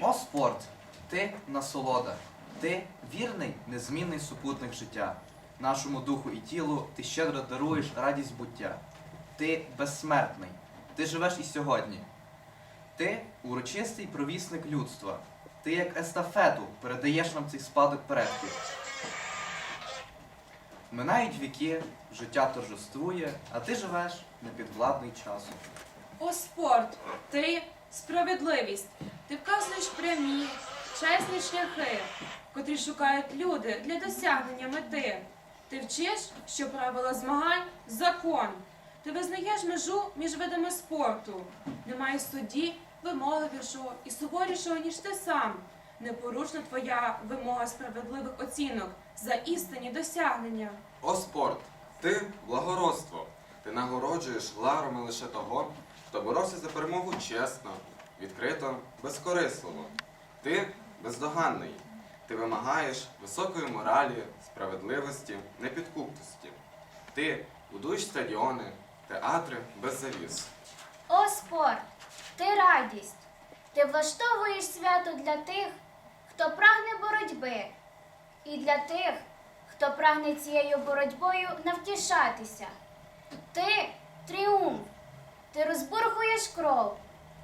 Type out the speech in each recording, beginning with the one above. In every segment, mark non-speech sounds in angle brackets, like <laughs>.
О спорт, ти насолода, ти вірний, незмінний супутник життя. Нашому духу і тілу ти щедро даруєш радість буття. Ти безсмертний, ти живеш і сьогодні. Ти урочистий провісник людства. Ти як естафету передаєш нам цей спадок предків. Минають віки, життя торжествує, а ти живеш непідвладний часу. О спорт, ти справедливість. Ти вказуєш прямі, чесні шляхи, котрі шукають люди для досягнення мети. Ти вчиш, що правила змагань закон. Ти визнаєш межу між видами спорту. Немає судді вимогливішого і суворішого, ніж ти сам. Непорушна твоя вимога справедливих оцінок за істинні досягнення. О спорт! Ти благородство. Ти нагороджуєш лаврами лише того, хто боровся за перемогу чесно, відкрито, безкорисливо. Ти бездоганний. Ти вимагаєш високої моралі, справедливості, непідкуптості. Ти будуєш стадіони, театри без завіс. О спорт, ти радість. Ти влаштовуєш свято для тих, хто прагне боротьби, і для тих, хто прагне цією боротьбою навтішатися. Ти тріумф, ти розбурхуєш кров,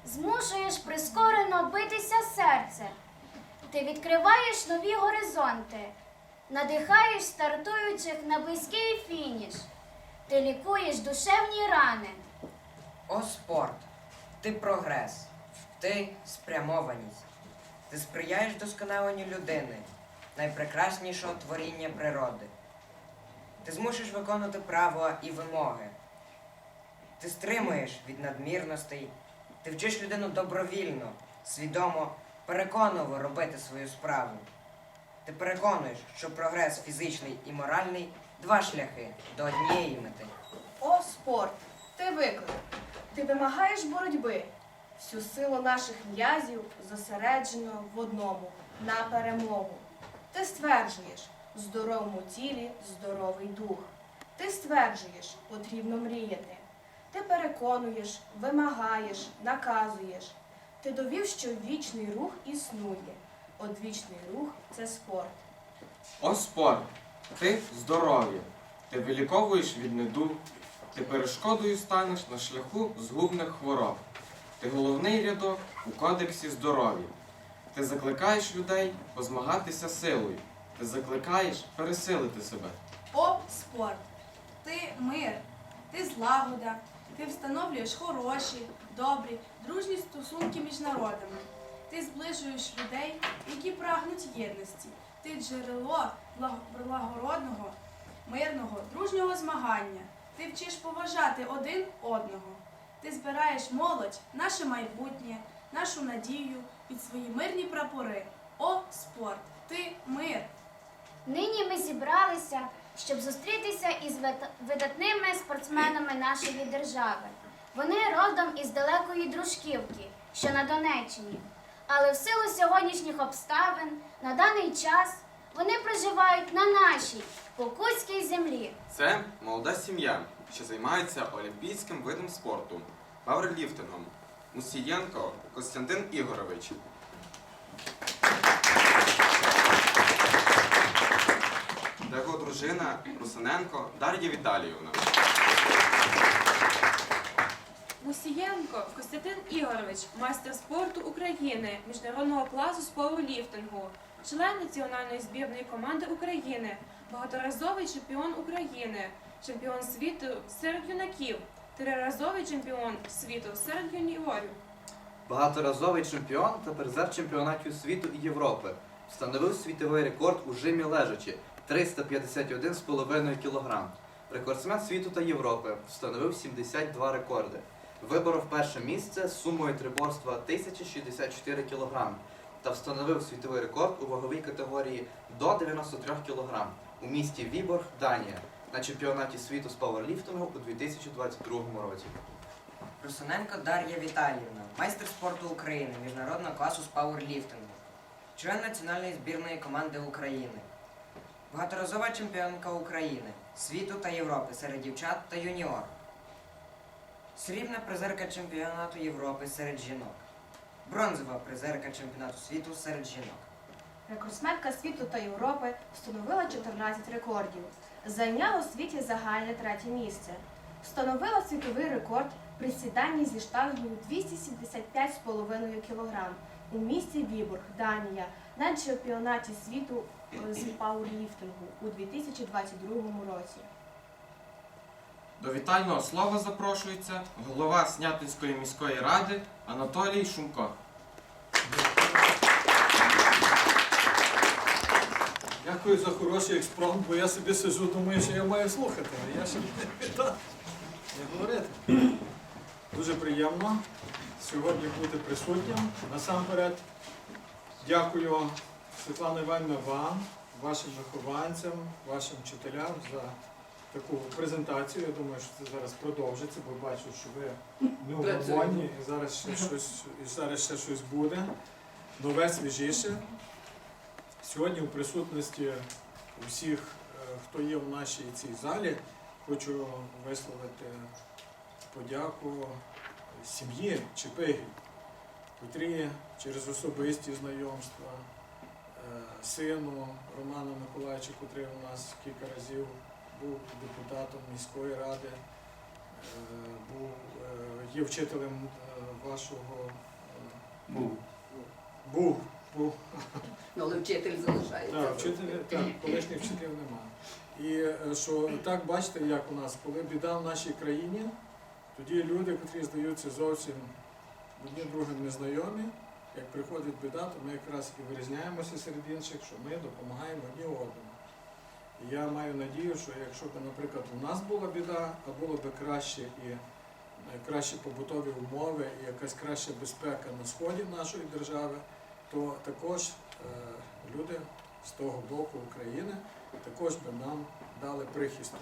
змушуєш прискорено битися серце. Ти відкриваєш нові горизонти, надихаєш стартуючих на близький фініш. Ти лікуєш душевні рани. О спорт! Ти прогрес, ти спрямованість. Ти сприяєш досконаленню людини, найпрекраснішого творіння природи. Ти змушуєш виконувати правила і вимоги. Ти стримуєш від надмірностей, ти вчиш людину добровільно, свідомо, переконливо робити свою справу. Ти переконуєш, що прогрес фізичний і моральний два шляхи до однієї мети. О, спорт! Ти виклик. Ти вимагаєш боротьби. Всю силу наших м'язів зосереджено в одному на перемогу. Ти стверджуєш в здоровому тілі здоровий дух. Ти стверджуєш, потрібно мріяти. Ти переконуєш, вимагаєш, наказуєш. Ти довів, що вічний рух існує. Одвічний рух це спорт. О спорт! Ти здоров'я. Ти виліковуєш від недуг, ти перешкодою станеш на шляху згубних хвороб. Ти головний рядок у кодексі здоров'я. Ти закликаєш людей позмагатися силою. Ти закликаєш пересилити себе. О, спорт! Ти мир, ти злагода, ти встановлюєш хороші, добрі, дружні стосунки між народами. Ти зближуєш людей, які прагнуть єдності. Ти джерело благородного, мирного, дружнього змагання. Ти вчиш поважати один одного. Ти збираєш молодь, наше майбутнє, нашу надію під свої мирні прапори. О, спорт! Ти мир! Нині ми зібралися, щоб зустрітися із видатними спортсменами нашої держави. Вони родом із далекої дружківки, що на Донеччині. Але в силу сьогоднішніх обставин на даний час вони проживають на нашій покутській землі. Це молода сім'я, що займається олімпійським видом спорту пауерліфтингом. Мусієнко Костянтин Ігорович. Та його дружина Русиненко Дар'я Віталіївна. Мусієнко Костянтин Ігорович, майстер спорту України міжнародного класу з пауерліфтингу, член національної збірної команди України, багаторазовий чемпіон України, чемпіон світу серед юнаків, триразовий чемпіон світу серед юніорів. Багаторазовий чемпіон та призер чемпіонатів світу і Європи. Встановив світовий рекорд у жимі лежачі 351,5 кг. Рекордсмен світу та Європи встановив 72 рекорди. Виборов перше місце з сумою триборства 1064 кг та встановив світовий рекорд у ваговій категорії до 93 кг у місті Віборг, Данія на чемпіонаті світу з пауерліфтингу у 2022 році. Русиненко Дар'я Віталіївна, майстер спорту України міжнародного класу з пауерліфтингу, член національної збірної команди України, багаторазова чемпіонка України, світу та Європи серед дівчат та юніор, срібна призерка чемпіонату Європи серед жінок, бронзова призерка чемпіонату світу серед жінок. Рекордсменка світу та Європи встановила 14 рекордів. Зайняла у світі загальне третє місце. Встановила світовий рекорд при сіданні зі штангою 275,5 кг у місті Вібург, Данія, на чемпіонаті світу з пауерліфтингу у 2022 році. До вітального слова запрошується голова Снятинської міської ради Анатолій Шумко. Дякую за хороший експромт, бо я собі сиджу, думаю, що я маю слухати, а я ще не <laughs> говорити. Дуже приємно сьогодні бути присутнім. Насамперед, дякую Світлана Іванівна вам, вашим вихованцям, вашим вчителям за таку презентацію. Я думаю, що це зараз продовжиться, бо бачу, що ви не у гармонії, і зараз ще щось, і зараз ще щось буде. Нове, свіжіше. Сьогодні у присутності усіх, е, хто є в нашій цій залі, хочу висловити подяку сім'ї Чепиги, котрі через особисті знайомства, сину Романа Миколаївича, котрий у нас кілька разів був депутатом міської ради, е, був, е, є вчителем е, вашого е, Був. був, був Ну, але вчитель залишається. так, вчителі, так, колишніх вчителів немає. І е, що так бачите, як у нас, коли біда в нашій країні, тоді люди, котрі здаються зовсім одні другим незнайомі, як приходить біда, то ми якраз і вирізняємося серед інших, що ми допомагаємо одні одному. І я маю надію, що якщо б, наприклад, у нас була біда, а було б краще і е, кращі побутові умови, і якась краща безпека на сході нашої держави, то також е, люди з того боку України також би нам дали прихисток.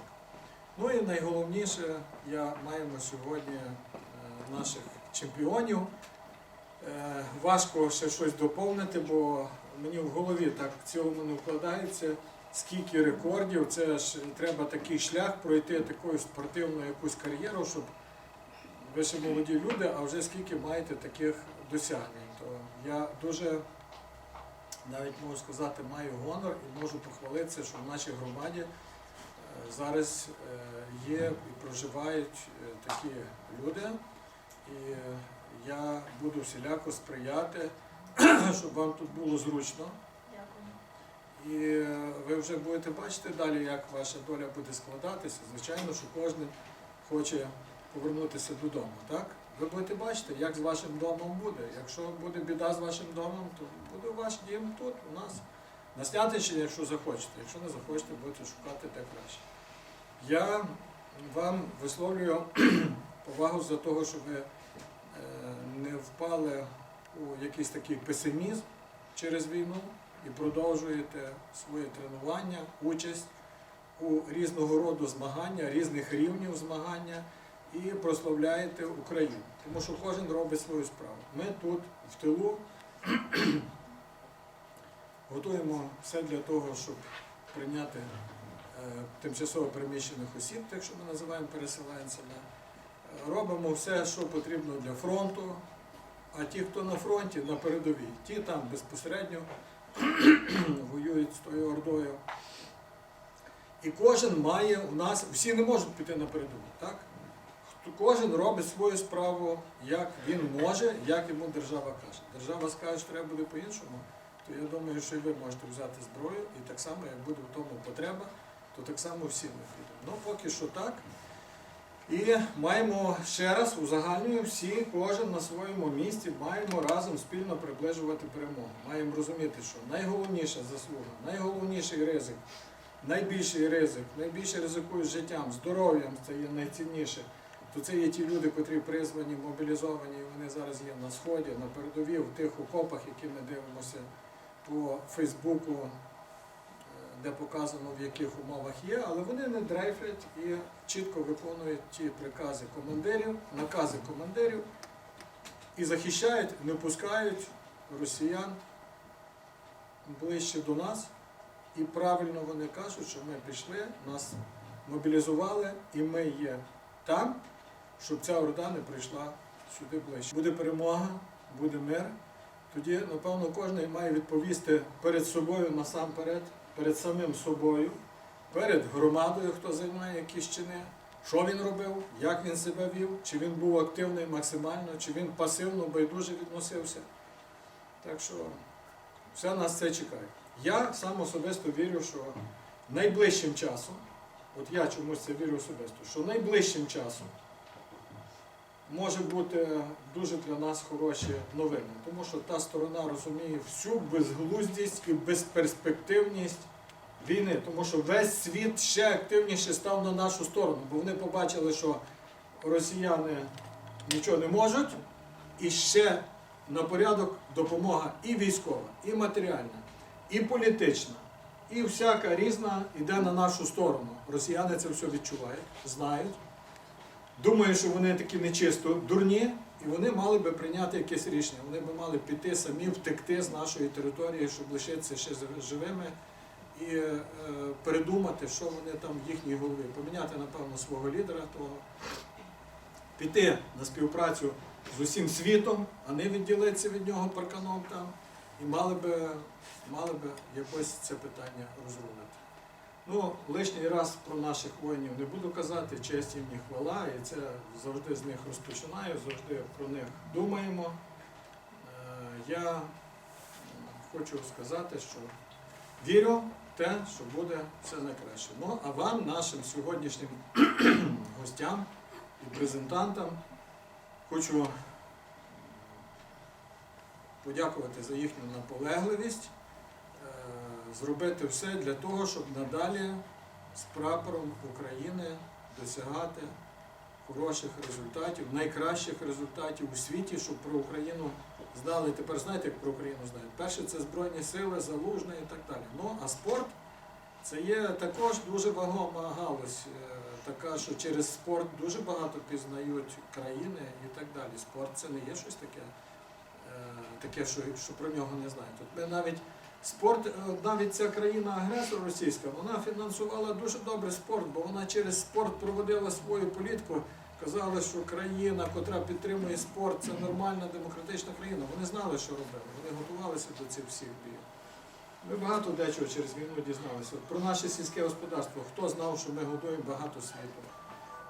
Ну і найголовніше, я маємо сьогодні е, наших чемпіонів. Е, Важко ще щось доповнити, бо мені в голові так в цілому не вкладається, скільки рекордів. Це ж треба такий шлях пройти таку спортивну якусь кар'єру, щоб ви ще молоді люди, а вже скільки маєте таких досягнень. То я дуже навіть можу сказати, маю гонор і можу похвалитися, що в нашій громаді е, зараз е, є і проживають такі люди, і я буду всіляко сприяти, <clears throat> щоб вам тут було зручно. І е, ви вже будете бачити далі, як ваша доля буде складатися. Звичайно, що кожен хоче повернутися додому, так? Ви будете бачити, як з вашим домом буде. Якщо буде біда з вашим домом, то буде ваш дім тут, у нас. На Снятинщині, якщо захочете. Якщо не захочете, будете шукати де краще. Я вам висловлюю <clears throat> повагу за того, що ви не впали у якийсь такий песимізм через війну і продовжуєте своє тренування, участь у різного роду змагання, різних рівнів змагання і прославляєте Україну. Тому що кожен робить свою справу. Ми тут, в тилу, <clears throat> готуємо все для того, щоб прийняти е, тимчасово переміщених осіб, так що ми називаємо переселенцями. Робимо все, що потрібно для фронту, а ті, хто на фронті, на передовій, ті там безпосередньо <clears throat> воюють з тою ордою. І кожен має у нас, всі не можуть піти на передову, так? Кожен робить свою справу, як він може, як йому держава каже. Держава скаже, що треба буде по-іншому, то я думаю, що і ви можете взяти зброю, і так само, як буде в тому потреба, то так само всі ми підемо. Ну, поки що так. І маємо ще раз узагальнюю всі, кожен на своєму місці, маємо разом спільно приближувати перемогу. Маємо розуміти, що найголовніша заслуга, найголовніший ризик, найбільший ризик, найбільше ризикують життям, здоров'ям, це є найцінніше. То це є ті люди, котрі призвані, мобілізовані, і вони зараз є на сході, на передовій, в тих окопах, які ми дивимося по Фейсбуку, де показано в яких умовах є, але вони не дрейфлять і чітко виконують ті прикази командирів, накази командирів і захищають, не пускають росіян ближче до нас. І правильно вони кажуть, що ми пішли, нас мобілізували, і ми є там, щоб ця орда не прийшла сюди ближче. Буде перемога, буде мир, тоді, напевно, кожен має відповісти перед собою насамперед, перед самим собою, перед громадою, хто займає якісь чини, що він робив, як він себе вів, чи він був активний максимально, чи він пасивно, байдуже відносився. Так що все нас це чекає. Я сам особисто вірю, що найближчим часом, от я чомусь це вірю особисто, що найближчим часом може бути дуже для нас хороші новини, тому що та сторона розуміє всю безглуздість і безперспективність війни, тому що весь світ ще активніше став на нашу сторону, бо вони побачили, що росіяни нічого не можуть, і ще на порядок допомога і військова, і матеріальна, і політична, і всяка різна йде на нашу сторону. Росіяни це все відчувають, знають. Думаю, що вони такі нечисто дурні, і вони мали би прийняти якесь рішення. Вони би мали піти самі, втекти з нашої території, щоб лишитися ще живими і е, передумати, що вони там в їхній голові. Поміняти, напевно, свого лідера, того, піти на співпрацю з усім світом, а не відділитися від нього парканом там, і мали би, мали би якось це питання розрулити. Ну, лишній раз про наших воїнів не буду казати, честь їм і хвала, і це завжди з них розпочинаю, завжди про них думаємо. Е, Я хочу сказати, що вірю в те, що буде все найкраще. Ну, а вам, нашим сьогоднішнім <clears throat> гостям і презентантам, хочу подякувати за їхню наполегливість зробити все для того, щоб надалі з прапором України досягати хороших результатів, найкращих результатів у світі, щоб про Україну знали. Тепер знаєте, як про Україну знають? Перше це Збройні сили, залужне і так далі. Ну, а спорт це є також дуже вагома галузь, е, така, що через спорт дуже багато пізнають країни і так далі. Спорт це не є щось таке, е, таке що, що про нього не знають. От ми навіть Спорт, е, навіть ця країна-агресор російська, вона фінансувала дуже добре спорт, бо вона через спорт проводила свою політику. Казали, що країна, котра підтримує спорт, це нормальна демократична країна. Вони знали, що робили. Вони готувалися до цих всіх боїв. Ми багато дечого через війну дізналися. От про наше сільське господарство. Хто знав, що ми годуємо багато світу?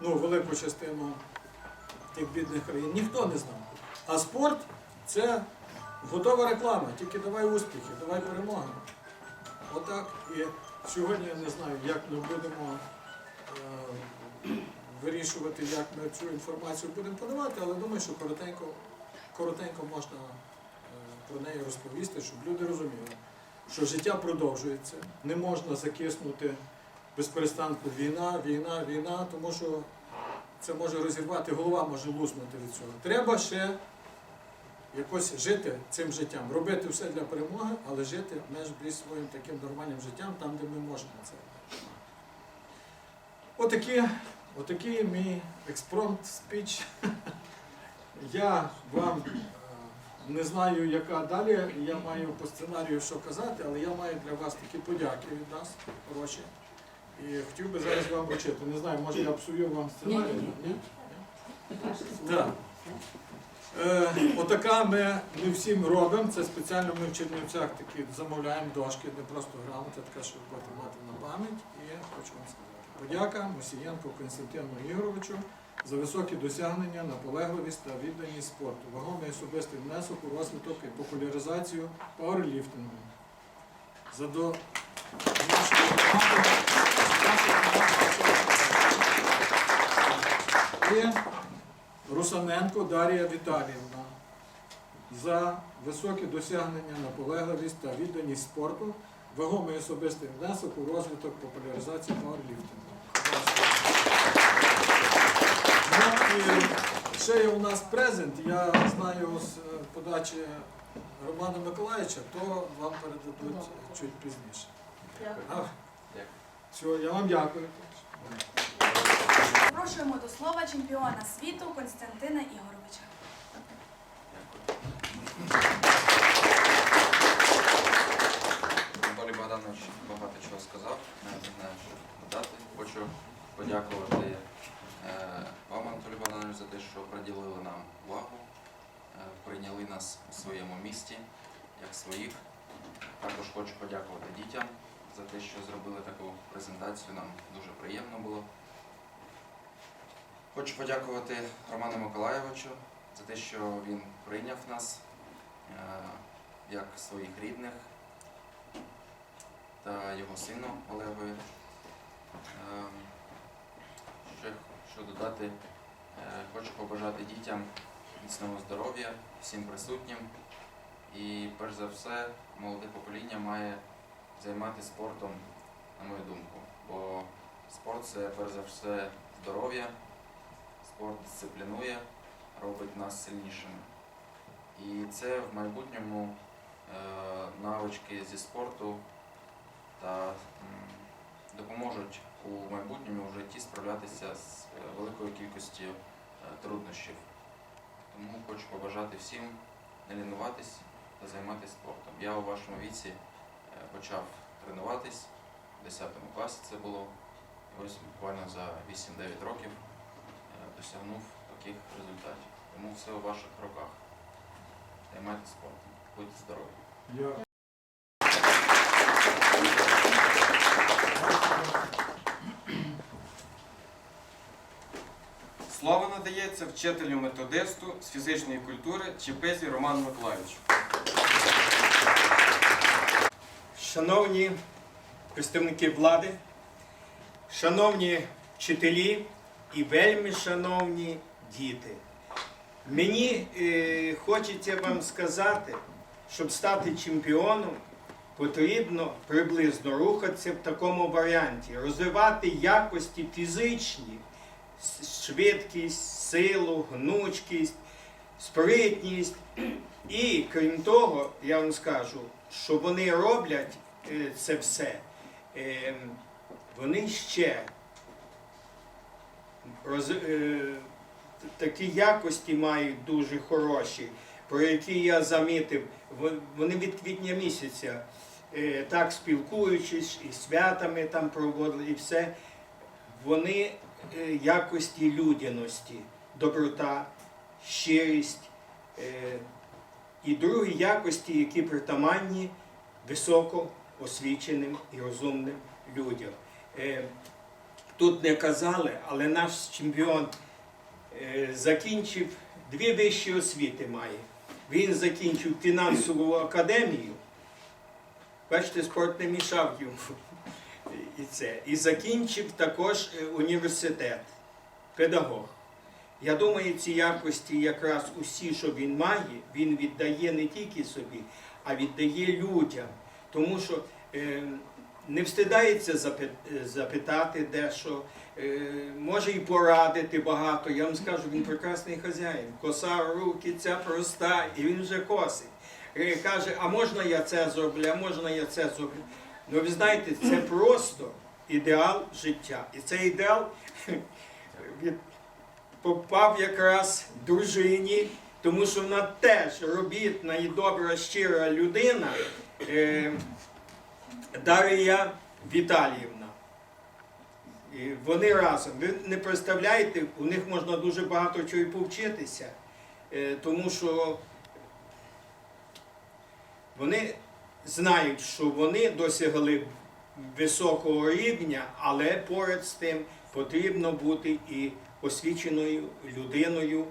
Ну, велику частину тих бідних країн. Ніхто не знав. А спорт це Готова реклама, тільки давай успіхи, давай перемоги. Отак. І сьогодні я не знаю, як ми будемо е, вирішувати, як ми цю інформацію будемо подавати, але думаю, що коротенько, коротенько можна е, про неї розповісти, щоб люди розуміли, що життя продовжується, не можна закиснути без перестанку війна, війна, війна, тому що це може розірвати, голова може луснути від цього. Треба ще якось жити цим життям, робити все для перемоги, але жити меж більш своїм таким нормальним життям, там, де ми можемо це. Отакі, отакий мій експромт спіч. <laughs> Я вам е, не знаю, яка далі. Я маю по сценарію що казати, але я маю для вас такі подяки від нас, хороші. І хотів би зараз вам вручити. Не знаю, може я псую вам сценарій? Ні? Так. Е, отака ми не всім робимо. Це спеціально ми в Чернівцях такі замовляємо дошки, не просто грамота, така, щоб потім мати на пам'ять. І хочу вам сказати. Подяка Мусієнко Константину Ігоровичу за високі досягнення, наполегливість та відданість спорту. Вагомий особистий внесок у розвиток і популяризацію пауерліфтингу. За до нашої Русаненко Дар'я Віталіївна за високі досягнення, наполегливість та відданість спорту, вагомий особистий внесок у розвиток популяризації пауерліфтингу. Ну і ще є у нас презент, я знаю з е, подачі Романа Миколаївича, то вам передадуть чуть пізніше. А? Все, я вам дякую. Запрошуємо до слова чемпіона світу Константина Ігоровича. Анатолій Богданович багато чого сказав, навіть не знаю, що додати. Хочу подякувати е, вам, Анатолій Богданович, за те, що приділили нам увагу, е, прийняли нас у своєму місті. їх. Також хочу подякувати дітям за те, що зробили таку презентацію. Нам дуже приємно було. Хочу подякувати Роману Миколаєвичу за те, що він прийняв нас е, як своїх рідних та його сину Олегові. Е, Ще що додати, е, хочу побажати дітям міцного здоров'я, всім присутнім. І перш за все, молоде покоління має займатися спортом, на мою думку. Бо спорт це перш за все здоров'я, спорт дисциплінує, робить нас сильнішими. І це в майбутньому е, навички зі спорту та допоможуть у майбутньому в житті справлятися з е, великою кількістю е, труднощів. Тому хочу побажати всім не лінуватись та займатися спортом. Я у вашому віці почав тренуватись в 10 класі це було. Ось буквально за 8-9 років досягнув таких результатів. Тому все у ваших руках. Займайтесь спортом, будьте здорові. Я Слово надається вчителю методисту з фізичної культури Чепезі Роману Миколаївичу. Шановні представники влади, шановні вчителі і вельми шановні діти, мені е, хочеться вам сказати, щоб стати чемпіоном, потрібно приблизно рухатися в такому варіанті, розвивати якості фізичні, швидкість, силу, гнучкість, спритність. І крім того, я вам скажу, що вони роблять е, це все, е, вони ще роз, е, такі якості мають дуже хороші, про які я замітив. Вони від квітня місяця е, так спілкуючись, і святами там проводили, і все. Вони е, якості людяності, доброта, щирість. і другі якості, які притаманні високо освіченим і розумним людям. Тут не казали, але наш чемпіон е, закінчив дві вищі освіти має. Він закінчив фінансову академію. Бачите, спорт не мішав йому. І це. І закінчив також е, університет, педагог. Я думаю, ці якості якраз усі, що він має, він віддає не тільки собі, а віддає людям. Тому що е, не встидається е, запитати дещо, е, може і порадити багато. Я вам скажу, він прекрасний хазяїн. Коса руки, ця проста, і він вже косить. Е, Каже, а можна я це зроблю, а можна я це зроблю. Ну ви знаєте, це просто ідеал життя. І цей ідеал <laughs> попав якраз дружині, тому що вона теж робітна і добра, щира людина. Дар'я Віталіївна. І вони разом. Ви не представляєте, у них можна дуже багато чого і повчитися, Е, тому що вони знають, що вони досягли високого рівня, але поряд з тим потрібно бути і освіченою людиною,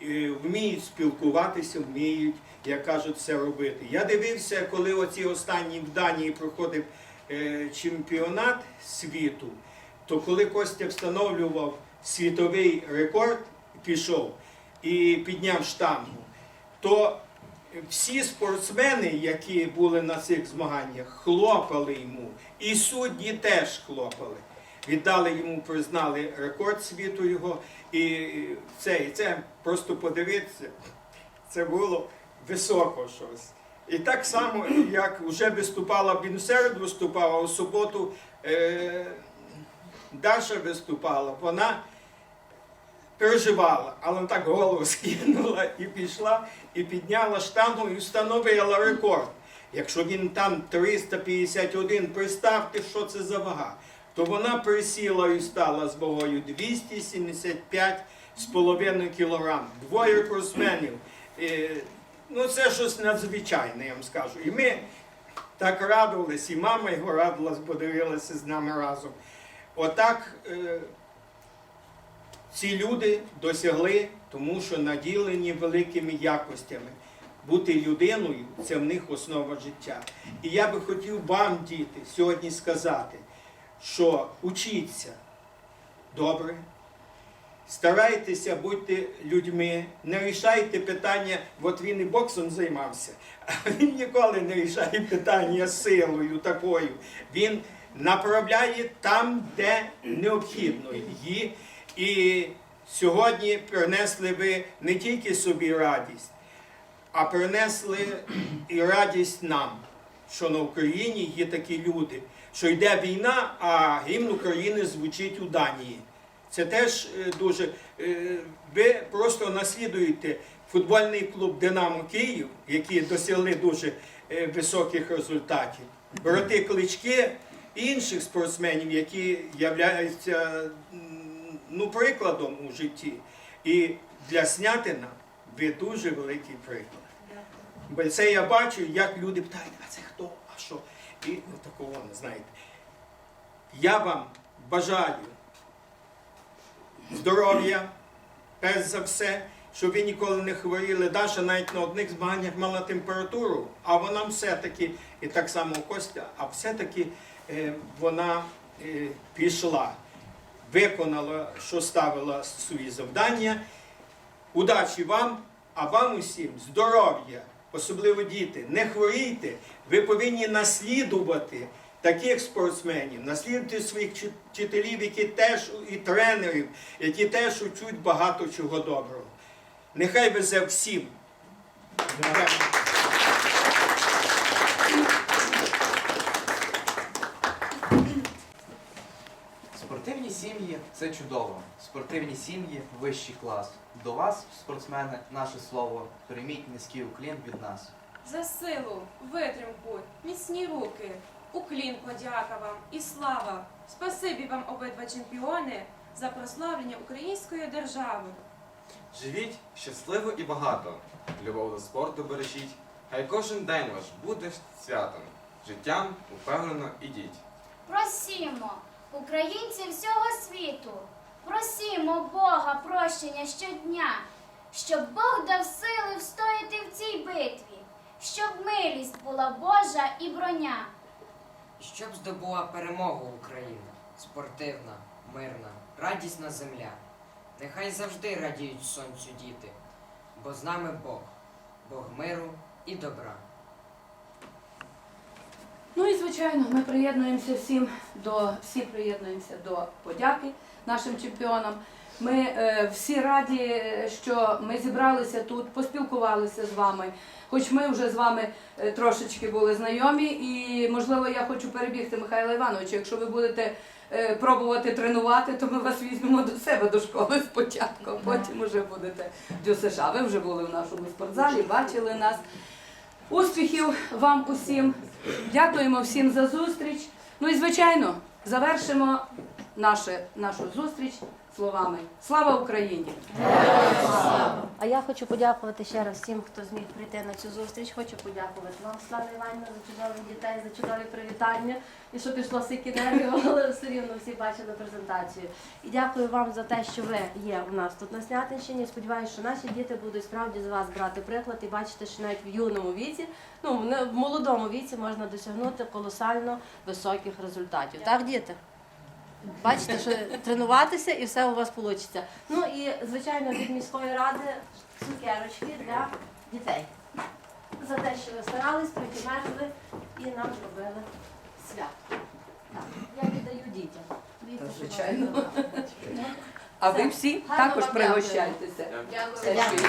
і вміють спілкуватися, вміють, як кажуть, це робити. Я дивився, коли оці останні в Данії проходив е, чемпіонат світу, то коли Костя встановлював світовий рекорд, пішов і підняв штангу, то всі спортсмени, які були на цих змаганнях, хлопали йому. І судді теж хлопали. Віддали йому, признали рекорд світу його. І це, і це просто подивитися, це було високо щось. І так само, як вже виступала, він в середу виступав, а у суботу е, Даша виступала, вона переживала, але так голову <laughs> скинула і пішла, і підняла штангу і встановила рекорд. Якщо він там 351, представте, що це за вага, то вона присіла і стала з вагою 275 з кілограм. Двоє рекордсменів. Ну це щось надзвичайне, я вам скажу. І ми так радувались, і мама його радувалась, бо дивилася з нами разом. Отак е, ці люди досягли, тому що наділені великими якостями. Бути людиною це в них основа життя. І я би хотів вам, діти, сьогодні сказати, що учіться добре, старайтеся бути людьми, не рішайте питання, от він і боксом займався, <laughs> а він ніколи не рішає питання силою такою. Він направляє там, де необхідно її. І сьогодні принесли ви не тільки собі радість, а принесли і радість нам, що на Україні є такі люди, що йде війна, а гімн України звучить у Данії. Це теж е, дуже. е, Ви просто наслідуєте футбольний клуб Динамо Київ, які досягли дуже е, високих результатів. Брати клички інших спортсменів, які являються ну, прикладом у житті. І для Снятина ви дуже великий приклад. Бо це я бачу, як люди питають, а це хто, а що? І ну, такого знаєте. Я вам бажаю здоров'я, перш за все, щоб ви ніколи не хворіли. Даша навіть на одних змаганнях мала температуру, а вона все-таки, і так само Костя, а все-таки е, вона е, пішла, виконала, що ставила свої завдання. Удачі вам, а вам усім здоров'я, особливо діти. Не хворійте, ви повинні наслідувати таких спортсменів, наслідувати своїх вчителів, які теж і тренерів, які теж учуть багато чого доброго. Нехай везе всім. Спортивні сім'ї це чудово. Спортивні сім'ї вищий клас. До вас, спортсмени, наше слово. Прийміть низький уклін від нас. За силу, витримку, міцні руки, уклін подяка вам і слава. Спасибі вам обидва чемпіони за прославлення української держави. Живіть щасливо і багато. Любов до спорту бережіть. Хай кожен день ваш буде святом. Життям упевнено ідіть. Просімо, українці всього світу, просімо Бога прощення щодня, щоб Бог дав сили встояти в цій битві, щоб милість була Божа і броня. Щоб здобула перемогу Україна, спортивна, мирна, радісна земля. Нехай завжди радіють сонцю діти, бо з нами Бог, Бог миру і добра. Ну і звичайно, ми приєднуємося всім до всі приєднуємося до подяки нашим чемпіонам. Ми е, всі раді, що ми зібралися тут, поспілкувалися з вами. Хоч ми вже з вами е, трошечки були знайомі, і можливо я хочу перебігти Михайла Івановича. Якщо ви будете е, пробувати тренувати, то ми вас візьмемо до себе до школи спочатку, а потім вже будете в ДЮСШ. Ви вже були в нашому спортзалі, бачили нас. Успіхів вам усім. Дякуємо всім за зустріч. Ну і звичайно, завершимо наше, нашу зустріч словами Слава Україні! А я хочу подякувати ще раз всім, хто зміг прийти на цю зустріч. Хочу подякувати вам, Слава Іванівна, за чудових дітей, за чудові привітання. І що пішло стільки <laughs> але все рівно всі бачили презентацію. І дякую вам за те, що ви є у нас тут на Снятинщині. Сподіваюся, що наші діти будуть справді з вас брати приклад і бачити, що навіть в юному віці, ну в молодому віці можна досягнути колосально високих результатів. Так, діти? Бачите, що тренуватися і все у вас вийде. Ну і звичайно від міської ради цукерочки для дітей. За те, що ви старались, прикимерили і нам зробили свято. Так, я віддаю дітям. Дивіться, що звичайно. вам зробили. А ви всі Гарно також вам дякую. пригощайтеся. Дякую. Все, що є.